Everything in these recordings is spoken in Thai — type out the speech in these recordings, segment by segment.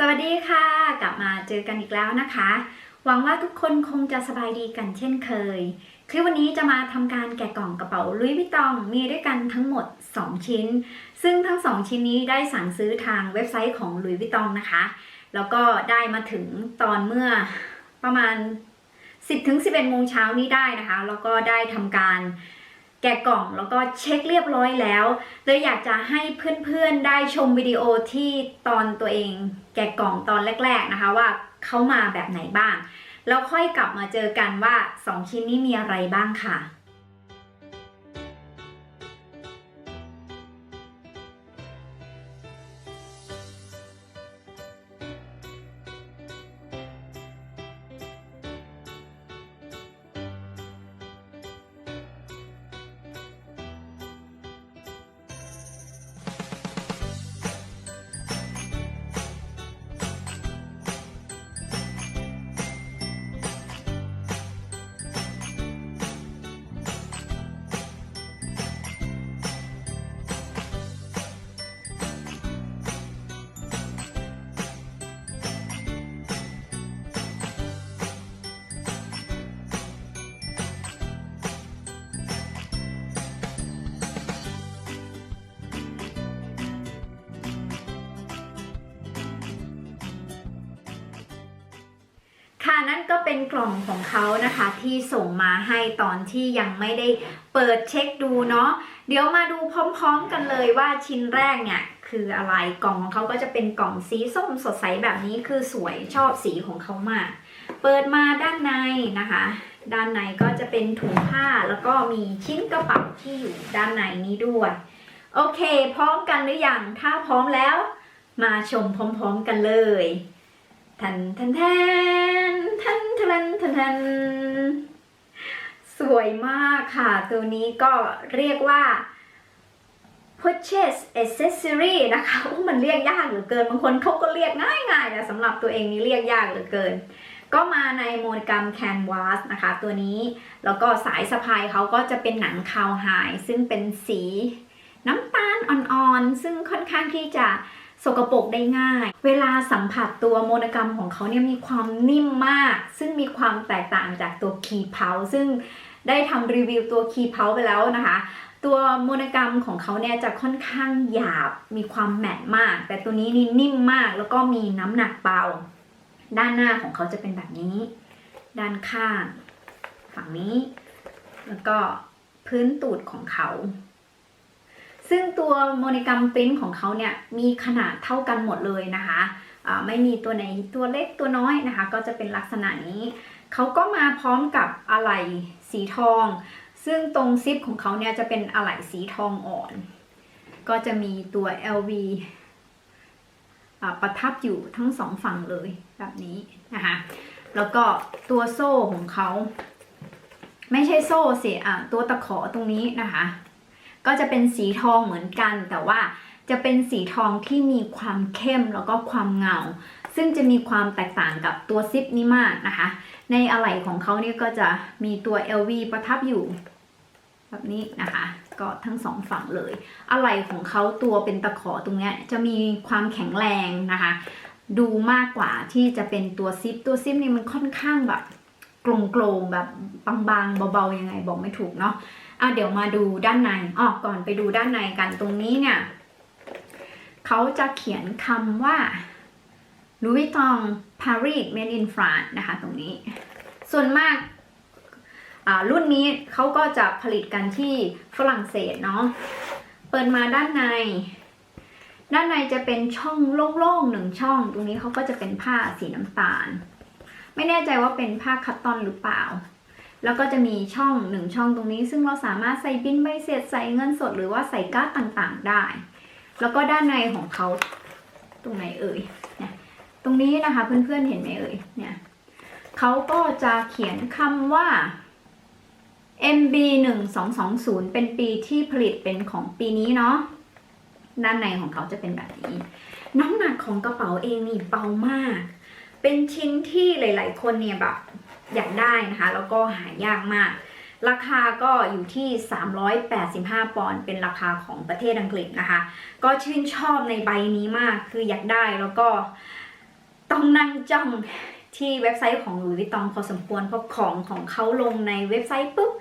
สวัสดีค่ะ กลับมาเจอกันอีกแล้วนะคะ หวังว่าทุกคนคงจะสบายดีกันเช่นเคย คลิปวันนี้จะมาทำการแกะกล่องกระเป๋าลุยวิตองมีด้วยกันทั้งหมด 2 ชิ้น ซึ่งทั้ง 2 ชิ้นนี้ได้สั่งซื้อทางเว็บไซต์ของลุยวิตองนะคะ แล้วก็ได้มาถึงตอนเมื่อประมาณ 10ถึง11โมงเช้านี้ได้นะคะ แล้วก็ได้ทำการ แกะกล่องแล้วก็เช็คเรียบร้อยแล้วเลยอยากจะให้เพื่อนๆได้ชมวิดีโอที่ตอนตัวเอง แกะกล่องตอนแรก ๆนะคะว่าเขามาแบบไหนบ้าง แล้วค่อยกลับมาเจอกันว่า 2 ชิ้นนี้มีอะไรบ้างค่ะ นั่นก็เป็นกล่องของเขานะคะ ที่ส่งมาให้ตอนที่ยังไม่ได้เปิดเช็คดูเนาะเดี๋ยวมาดูพร้อมๆกันเลยว่าชิ้นแรกเนี่ยคืออะไรกล่องของเขาก็จะเป็นกล่องสีส้มสดใสแบบนี้คือสวยชอบสีของเขามากเปิดมาด้านในนะคะ ด้านในก็จะเป็นถุงผ้าแล้วก็มีชิ้นกระเป๋าที่อยู่ด้านในนี้ด้วย โอเค พร้อมกันหรือยังถ้าพร้อมแล้ว มาชมพร้อมๆกันเลย ทันทันทันทันทันทันทันสวยมากค่ะ ตัวนี้ก็เรียกว่า purchase accessory นะคะโอ้มันเรียกยากเหลือเกิน บางคนเขาก็เรียกง่ายๆแต่สำหรับตัวเองนี่เรียกยากเหลือเกิน ก็มาในโมนกรรมแคนวาสนะคะ ตัวนี้ แล้วก็สายสะพายเขาก็จะเป็นหนังคาวไฮซึ่งเป็นสีน้ำตาลอ่อนๆ ซึ่งค่อนข้างที่จะ สกปรกได้ง่าย เวลาสัมผัสตัวโมนกรรมของเขาเนี่ยมีความนิ่มมาก ซึ่งมีความแตกต่างจากตัวคีเพาซึ่งได้ทำรีวิวตัวคีเพาไปแล้วนะคะตัวโมนกรรมของเขาเนี่ยจะค่อนข้างหยาบ มีความแมตต์มาก แต่ตัวนี้นี่นิ่มมาก แล้วก็มีน้ำหนักเบา ด้านหน้าของเขาจะเป็นแบบนี้ ด้านข้าง ฝั่งนี้ แล้วก็พื้นตูดของเขา ซึ่งตัวโมนิกรรมปริ้นของเขาเนี่ยมีขนาดเท่ากันหมดเลยนะคะไม่มีตัวไหนตัวเล็กตัวน้อยนะคะ ก็จะเป็นลักษณะนี้ เขาก็มาพร้อมกับอะไหล่สีทอง ซึ่งตรงซิปของเขาเนี่ยจะเป็นอะไหล่สีทองอ่อน ก็จะมีตัว LV ประทับอยู่ทั้งสองฝั่งเลยแบบนี้นะคะแล้วก็ตัวโซ่ของเขา ไม่ใช่โซ่สิอะตัวตะขอตรงนี้นะคะ ก็จะเป็นสีทองเหมือนกัน แต่ว่าจะเป็นสีทองที่มีความเข้มแล้วก็ความเงา ซึ่งจะมีความแตกต่างกับตัวซิปนี้มากนะคะ ในอะไหล่ของเขาเนี่ยก็จะมีตัว LV ประทับอยู่ แบบนี้นะคะ ก็ทั้งสองฝั่งเลย อะไหล่ของเขาตัวเป็นตะขอตรงเนี้ยจะมีความแข็งแรงนะคะ ดูมากกว่าที่จะเป็นตัวซิป ตัวซิปนี่มันค่อนข้างแบบโกลงๆแบบบางๆเบาๆยังไงบอกไม่ถูกเนาะ อะเดี๋ยวมาดูด้านในอ๋อก่อนไปดูด้านในกันตรงนี้เนี่ยเขาจะเขียนคำว่า Louis Vuitton Paris Made in France นะคะตรงนี้ ส่วนมากรุ่นนี้เขาก็จะผลิตกันที่ฝรั่งเศสเนาะ เปิดมาด้านใน ด้านในจะเป็นช่องโล่งๆหนึ่งช่อง ตรงนี้เขาก็จะเป็นผ้าสีน้ำตาล ไม่แน่ใจว่าเป็นผ้าคัตตอนหรือเปล่า แล้วก็จะมีช่องหนึ่งช่องตรงนี้ ซึ่งเราสามารถใส่บินใบเสร็จใส่เงินสดหรือว่าใส่การ์ดต่างๆได้ แล้วก็ด้านในของเขาตรงไหนเอ่ยเนี่ยตรงนี้นะคะเพื่อนๆเห็นไหมเอ่ยเนี่ยเขาก็จะเขียนคำว่า MB 1 2 2 0เป็นปีที่ผลิตเป็นของปีนี้เนาะด้านในของเขาจะเป็นแบบนี้ น้ำหนักของกระเป๋าเองนี่เบามาก เป็นชิ้นที่หลาย ๆ คนเนี่ยแบบ อยากได้นะคะ แล้วก็หายากมาก ราคาก็อยู่ที่ 385 ปอนด์เป็นราคาของประเทศอังกฤษนะคะ ก็ชื่นชอบในใบนี้มากคืออยากได้แล้วก็ต้องนั่งจ้องที่เว็บไซต์ของหลุยส์วิตตองพอสมควรเพราะของของเขาลงในเว็บไซต์ปุ๊บ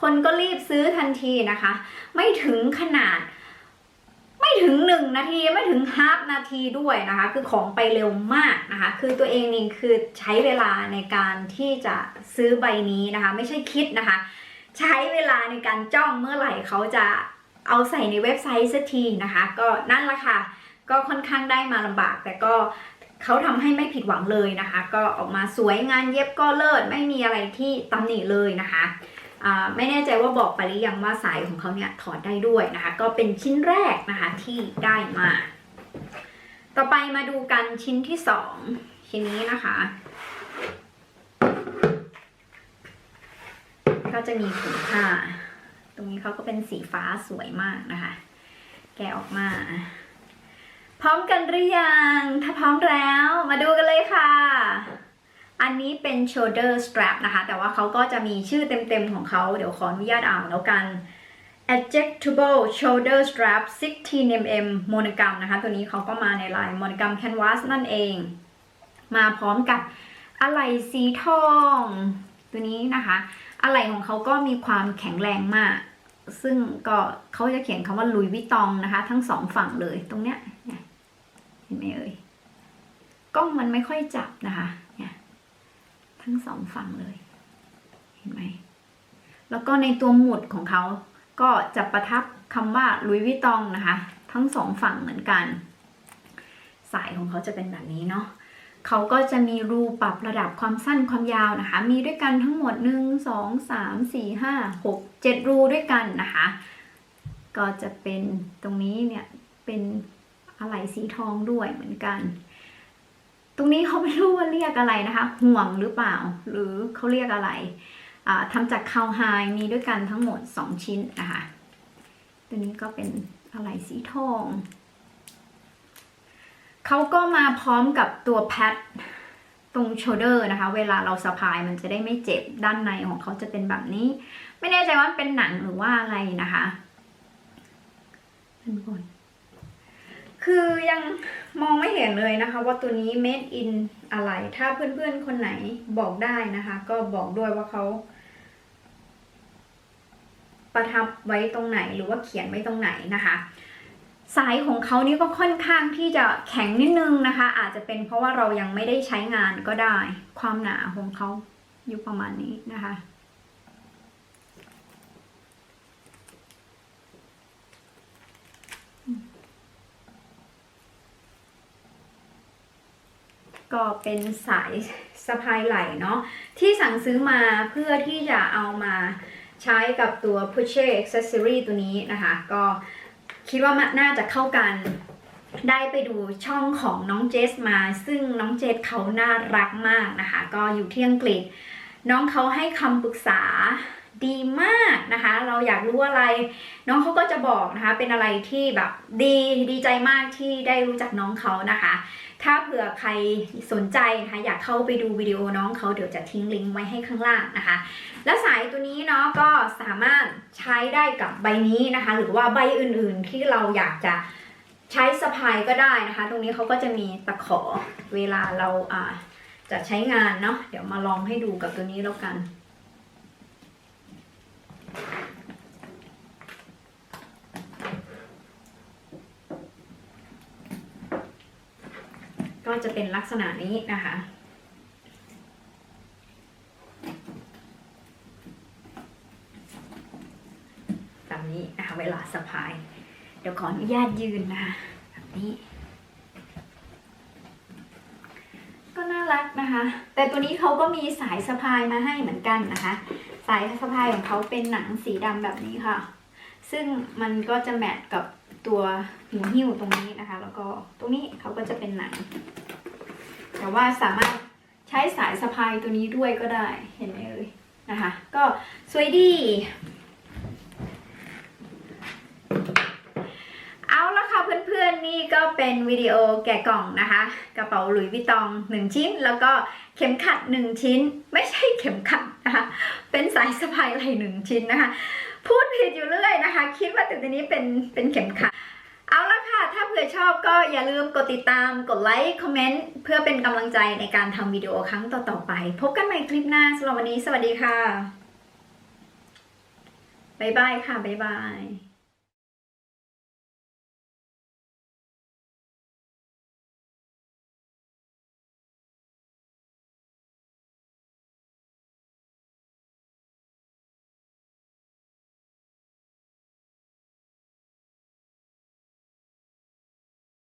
คนก็รีบซื้อทันทีนะคะ ไม่ถึงขนาด ไม่ถึงหนึ่งนาทีไม่ถึงฮาฟนาทีด้วยนะคะ คือของไปเร็วมากนะคะ คือตัวเองนี่คือใช้เวลาในการที่จะซื้อใบนี้นะคะ ไม่ใช่คิดนะคะ ใช้เวลาในการจ้องเมื่อไหร่เขาจะเอาใส่ในเว็บไซต์สักทีนะคะ ก็นั่นละค่ะ ก็ค่อนข้างได้มาลำบาก แต่ก็เขาทำให้ไม่ผิดหวังเลยนะคะ ก็ออกมาสวยงานเย็บก็เลิศไม่มีอะไรที่ตำหนิเลยนะคะ ไม่แน่ใจว่าบอกไปหรือยังว่าสายของเขาเนี่ยถอดได้ด้วยนะคะ ก็เป็นชิ้นแรกนะคะที่ได้มา ต่อไปมาดูกันชิ้นที่สองชิ้นนี้นะคะ ก็จะมีถุงผ้า ตรงนี้เขาก็เป็นสีฟ้าสวยมากนะคะ แกะออกมา พร้อมกันหรือยัง ถ้าพร้อมแล้ว มาดูกันเลยค่ะ อันนี้เป็น shoulder strap นะคะ แต่ว่าเขาก็จะมีชื่อเต็มๆของเขา เดี๋ยวขออนุญาตอ่านแล้วกัน adjustable shoulder strap 16 mm monogram นะคะ ตัวนี้เขาก็มาในลาย monogram canvas นั่นเอง มาพร้อมกับอะไหล่สีทอง ตัวนี้นะคะ อะไหล่ของเขาก็มีความแข็งแรงมาก ซึ่งก็เขาจะเขียนคำว่าลุยวิตองนะคะ ทั้งสองฝั่งเลยตรงเนี้ยเห็นไหมเอ่ยกล้องมันไม่ค่อยจับนะคะ ทั้งสองฝั่งเลย เห็นไหม แล้วก็ในตัวหมุดของเขาก็จะประทับคำว่าลุยวิตองนะคะ ทั้งสองฝั่งเหมือนกัน สายของเขาจะเป็นแบบนี้เนาะเขาก็จะมีรูปรับระดับความสั้นความยาวนะคะ มีด้วยกันทั้งหมด 1 2 3 4 5 6 7 รูด้วยกันนะคะ ก็จะเป็นตรงนี้เนี่ยเป็นอะไหล่สีทองด้วยเหมือนกัน ตรงนี้เขาไม่รู้ว่าเรียกอะไรนะคะ ห่วงหรือเปล่า หรือเขาเรียกอะไรทำจากคาวไฮมีด้วยกันทั้งหมด 2 ชิ้นนะคะตัวนี้ก็เป็นอะไหล่สีทองเขาก็มาพร้อมกับตัวแพดตรงโชเดอร์นะคะ เวลาเราสะพายมันจะได้ไม่เจ็บด้านในของเขาจะเป็นแบบนี้ ไม่แน่ใจว่าเป็นหนังหรือว่าอะไรนะคะด้านบน คือยังมองไม่เห็นเลยนะคะ ว่าตัวนี้ made in อะไร ถ้าเพื่อนๆคนไหนบอกได้นะคะ ก็บอกด้วยว่าเขาประทับไว้ตรงไหนหรือว่าเขียนไว้ตรงไหนนะคะ สายของเขานี่ก็ค่อนข้างที่จะแข็งนิดนึงนะคะ อาจจะเป็นเพราะว่าเรายังไม่ได้ใช้งานก็ได้ ความหนาของเขาอยู่ประมาณนี้นะคะ ก็เป็นสายสะพายไหล่เนาะที่สั่งซื้อมาเพื่อที่จะเอามาใช้กับตัว Push Accessory ตัวนี้นะคะ ก็คิดว่ามันน่าจะเข้ากันได้ไปดูช่องของน้องเจสมา ซึ่งน้องเจสเขาน่ารักมากนะคะ ก็อยู่ที่อังกฤษ น้องเขาให้คำปรึกษาดีมากนะคะ เราอยากรู้อะไร น้องเขาก็จะบอกนะคะ เป็นอะไรที่แบบดีดีใจมากที่ได้รู้จักน้องเขานะคะ ถ้าเผื่อใครสนใจนะคะอยากเข้าไปดูวิดีโอน้องเขาเดี๋ยวจะทิ้งลิงก์ไว้ให้ข้างล่างนะคะ และสายตัวนี้เนาะก็สามารถใช้ได้กับใบนี้นะคะ หรือว่าใบอื่นๆที่เราอยากจะใช้สะพายก็ได้นะคะ ตรงนี้เขาก็จะมีตะขอเวลาเราอ่าจะใช้งานเนาะเดี๋ยวมาลองให้ดูกับตัวนี้แล้วกัน ก็จะเป็นลักษณะนี้นะคะ แบบนี้นะคะเวลาสะพาย เดี๋ยวขออนุญาตยืนนะคะแบบนี้ ก็น่ารักนะคะ แต่ตัวนี้เขาก็มีสายสะพายมาให้เหมือนกันนะคะ สายสะพายของเขาเป็นหนังสีดำแบบนี้ค่ะ ซึ่งมันก็จะแมทกับตัวหูหิ้วตรงนี้นะคะ แล้วก็ตรงนี้เขาก็จะเป็นหนัง แต่ว่าสามารถใช้สายสะพายตัวนี้ด้วยก็ได้เห็นไหมเอ่ยนะคะ ก็สวยดีเอาละค่ะเพื่อนๆ นี่ก็เป็นวิดีโอแกะกล่องนะคะ กระเป๋าหลุยส์วิตองหนึ่งชิ้น แล้วก็เข็มขัดหนึ่งชิ้น ไม่ใช่เข็มขัดนะคะ เป็นสายสะพายไหล่หนึ่งชิ้นนะคะ พูดผิดอยู่เรื่อยนะคะ คิดว่าตัวนี้เป็นเป็นเข็มขัด ถ้าเผื่อชอบก็อย่าลืมกดติดตาม กดไลค์ คอมเมนต์ เพื่อเป็นกำลังใจในการทำวิดีโอครั้งต่อๆไป พบกันใหม่คลิปหน้าสำหรับวันนี้ สวัสดีค่ะ บ๊ายบายค่ะ บ๊ายบาย